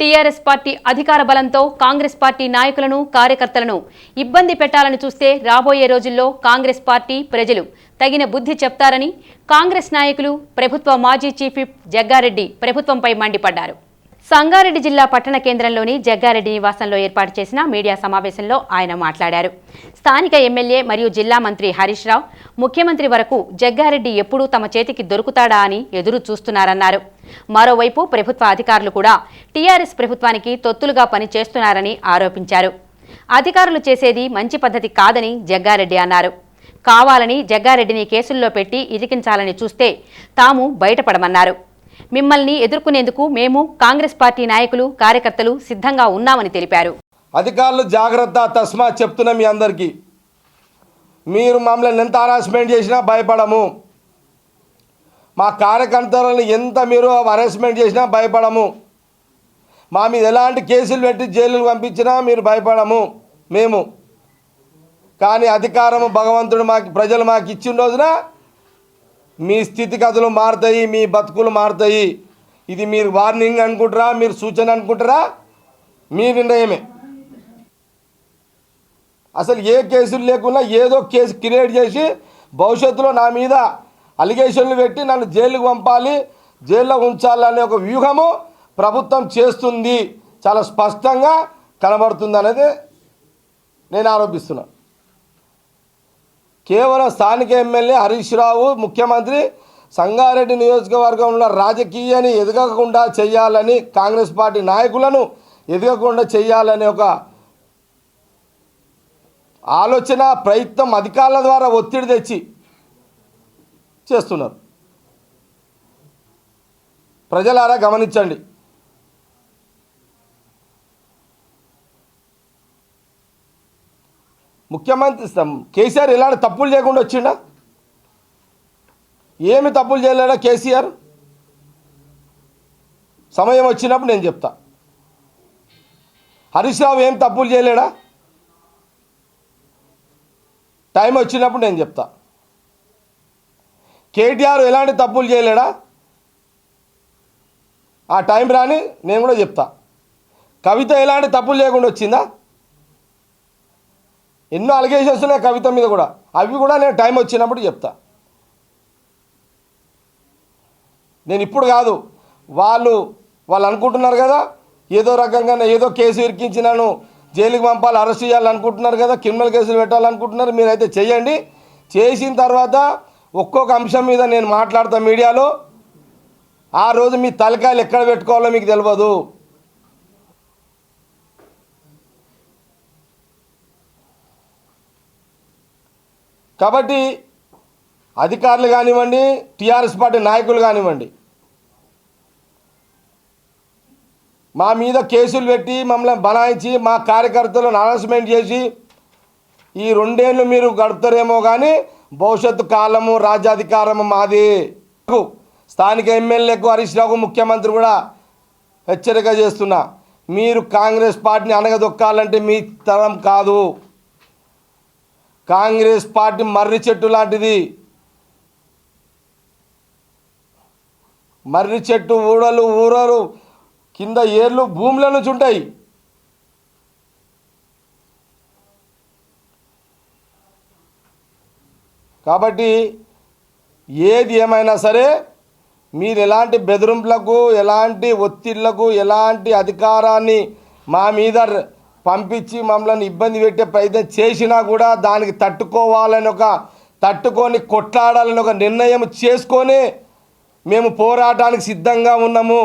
TRS party అధికార బలంతో Congress party నాయకులను కార్యకర్తలను ఇబ్బంది పెట్టాలని చూస్తే రాబోయే రోజుల్లో కాంగ్రెస్ పార్టీ ప్రజలు తగిన బుద్ధి చెప్తారని కాంగ్రెస్ నాయకులు ప్రభుత్వ మాజీ చీఫ్ జగ్గారెడ్డి ప్రభుత్వంపై మండిపడ్డారు. సంగారెడ్డి జిల్లా పట్టణ కేంద్రంలోని జగ్గారెడ్డి నివాసంలో ఏర్పాటు చేసిన మీడియా సమావేశంలో ఆయన మాట్లాడారు. స్థానిక ఎమ్మెల్యే మరియు జిల్లా మంత్రి హరీష్ రావు ముఖ్యమంత్రి వరకు జగ్గారెడ్డి ఎప్పుడూ తమ చేతికి దొరుకుతాడా అని ఎదురు చూస్తున్నారన్నారు మరోవైపు ప్రభుత్వ అధికారులు కూడా టీఆర్ఎస్ ప్రభుత్వానికి తొత్తులుగా పనిచేస్తున్నారని ఆరోపించారు. అధికారులు చేసేది మంచి పద్ధతి కాదని జగ్గారెడ్డి అన్నారు. కావాలని జగ్గారెడ్డిని కేసుల్లో పెట్టి ఇరికించాలని చూస్తే తాము బయటపడమన్నారు. మిమ్మల్ని ఎదుర్కొనేందుకు మేము కాంగ్రెస్ పార్టీ నాయకులు కార్యకర్తలు సిద్ధంగా ఉన్నామని తెలిపారు. అధికారులు జాగ్రత్త తస్మా చెప్తున్నా మీ అందరికీ. మీరు మమ్మల్ని ఎంత హరాస్మెంట్ చేసినా భయపడము. మా కార్యకర్తలను ఎంత మీరు అరెస్ట్మెంట్ చేసినా భయపడము. మా మీద ఎలాంటి కేసులు పెట్టి జైలుకు పంపించినా మీరు భయపడము. మేము. కానీ అధికారము భగవంతుడు మాకు ప్రజలు మాకు ఇచ్చిన రోజున మీ స్థితిగతులు మారుతాయి మీ బతుకులు మారుతాయి. ఇది మీరు వార్నింగ్ అనుకుంటారా మీరు సూచన అనుకుంటారా? మీ నిర్ణయమే. అసలు ఏ కేసులు లేకుండా ఏదో కేసు క్రియేట్ చేసి భవిష్యత్తులో నా మీద అలిగేషన్లు పెట్టి నన్ను జైలుకు పంపాలి జైల్లో ఉంచాలనే ఒక వ్యూహము ప్రభుత్వం చేస్తుంది. చాలా స్పష్టంగా కనబడుతుంది అనేది నేను ఆరోపిస్తున్నా. కేవలం స్థానిక ఎమ్మెల్యే హరీష్ రావు ముఖ్యమంత్రి సంగారెడ్డి నియోజకవర్గంలో రాజకీయాన్ని ఎదగకుండా చేయాలని కాంగ్రెస్ పార్టీ నాయకులను ఎదగకుండా చేయాలనే ఒక ఆలోచన ప్రయత్నం అధికారుల ద్వారా ఒత్తిడి తెచ్చి చేస్తున్నారు. ప్రజలారా గమనించండి. ముఖ్యమంత్రి కేసీఆర్ ఇలాంటి తప్పులు చేయకుండా వచ్చిండా? ఏమి తప్పులు చేయలేడా కేసీఆర్? సమయం వచ్చినప్పుడు నేను చెప్తా. హరీష్ రావు ఏం తప్పులు చేయలేడా? టైం వచ్చినప్పుడు నేను చెప్తా. కేటీఆర్ ఎలాంటి తప్పులు చేయలేడా? ఆ టైం రాని నేను కూడా చెప్తా. కవిత ఎలాంటి తప్పులు చేయకుండా వచ్చిందా? ఎన్నో అలిగేషన్స్ ఉన్నాయి కవిత మీద కూడా. అవి కూడా నేను టైం వచ్చినప్పుడు చెప్తా. నేను ఇప్పుడు కాదు వాళ్ళు వాళ్ళు అనుకుంటున్నారు కదా ఏదో రకంగా ఏదో కేసు ఇరికించినాను జైలుకి పంపాలి అరెస్ట్ చేయాలనుకుంటున్నారు కదా క్రిమినల్ కేసులు పెట్టాలనుకుంటున్నారు మీరైతే చేయండి చేసిన తర్వాత ఒక్కొక్క అంశం మీద నేను మాట్లాడతా మీడియాలో. ఆ రోజు మీ తలకాయలు ఎక్కడ పెట్టుకోవాలో మీకు తెలియదు కాబట్టి అధికారులు కానివ్వండి టీఆర్ఎస్ పార్టీ నాయకులు కానివ్వండి మా మీద కేసులు పెట్టి మమ్మల్ని బనాయించి మా కార్యకర్తలను హరాస్మెంట్ చేసి ఈ రెండేళ్ళు మీరు గడుపుతారేమో కానీ భవిష్యత్తు కాలము రాజ్యాధికారము మాది. స్థానిక ఎమ్మెల్యేకు హరీష్ రావు ముఖ్యమంత్రి కూడా హెచ్చరిక చేస్తున్నా. మీరు కాంగ్రెస్ పార్టీని అనగదొక్కాలంటే మీ తరం కాదు. కాంగ్రెస్ పార్టీ మర్రి చెట్టు లాంటిది. మర్రి చెట్టు ఊడలు ఊరలు కింద ఏర్లు భూముల నుంచి ఉంటాయి కాబట్టి ఏది ఏమైనా సరే మీరు ఎలాంటి బెదిరింపులకు ఎలాంటి ఒత్తిళ్ళకు ఎలాంటి అధికారాన్ని మా మీద పంపించి మమ్మల్ని ఇబ్బంది పెట్టే ప్రయత్నం చేసినా కూడా దానికి తట్టుకోవాలని ఒక తట్టుకొని కొట్లాడాలని ఒక నిర్ణయం చేసుకొని మేము పోరాటానికి సిద్ధంగా ఉన్నాము.